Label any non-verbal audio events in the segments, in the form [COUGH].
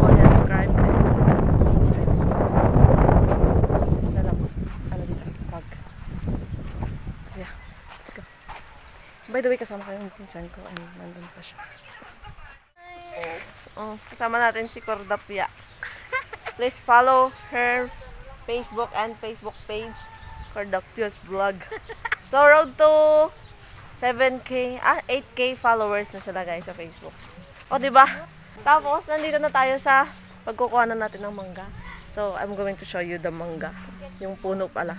all and subscribe. Ano dito? Pag. Yeah, by the way, kasama ko yung pinsan ko and nandun pa siya. Yes. Oh, kasama natin si Cordapia. Please follow her Facebook and Facebook page, Cordapia's Vlog. So, road to 7K, ah, 8K followers na sila guys sa Facebook. O, di ba? Tapos, nandito na tayo sa pagkukuha na natin ng mangga. So, I'm going to show you the mangga. Yung puno pala.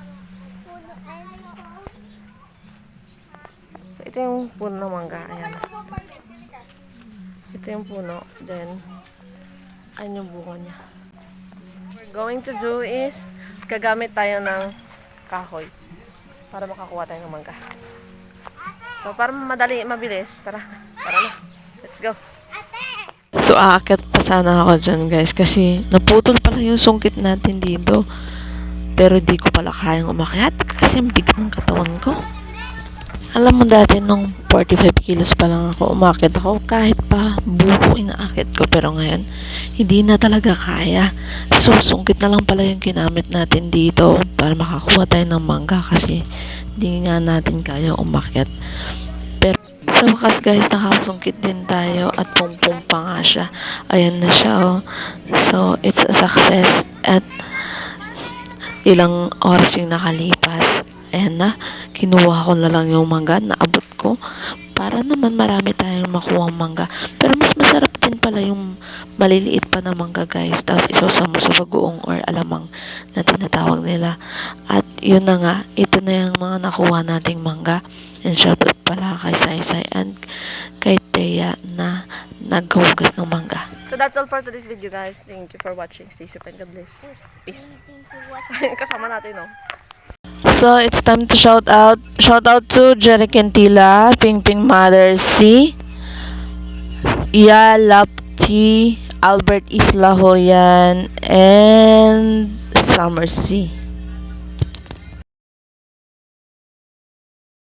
So, ito yung puno ng mangga. Ayan. Ito yung puno. Then, ayan yung bunga niya. We're going to do is, gagamit tayo ng kahoy para makakuha tayo ng mangga. So, para madali, mabilis, tara, tara na. Let's go. So, aakyat pa sana ako dyan, guys, kasi naputol pala yung sungkit natin dito. Pero di ko pala kayang umakyat kasi ang bigat ng katawan ko. Alam mo dati nung 45 kilos pa lang ako, umakit ako kahit pa buko inaakit ko. Pero ngayon, hindi na talaga kaya. So, sungkit na lang pala yung ginamit natin dito para makakuha tayo ng mangga kasi hindi nga natin kaya umakyat. Sa wakas guys, nakasungkit din tayo at pumpum pa nga siya. Ayan na siya oh. So, it's a success at ilang oras yung nakalipas. Ayan na, kinuha ko na lang yung mangga, naabot ko para naman marami tayong makuha mangga. Pero mas masarap din pala yung maliliit pa na mangga guys. Tapos isosamo sa bagoong or alamang na tinatawag nila. At yun na nga, ito na yung mga nakuha nating mangga. And shoutout pala kay Saysay and kay Thea na naghugas ng mangga. So that's all for today's video guys. Thank you for watching. Stay safe and God bless. Peace. [LAUGHS] Kasama natin oh. So it's time to shout out. Shout out to Jerry Kentila, Ping Ping Mother C, Ya Lapti, Albert Isla Hoyan, and Summer C.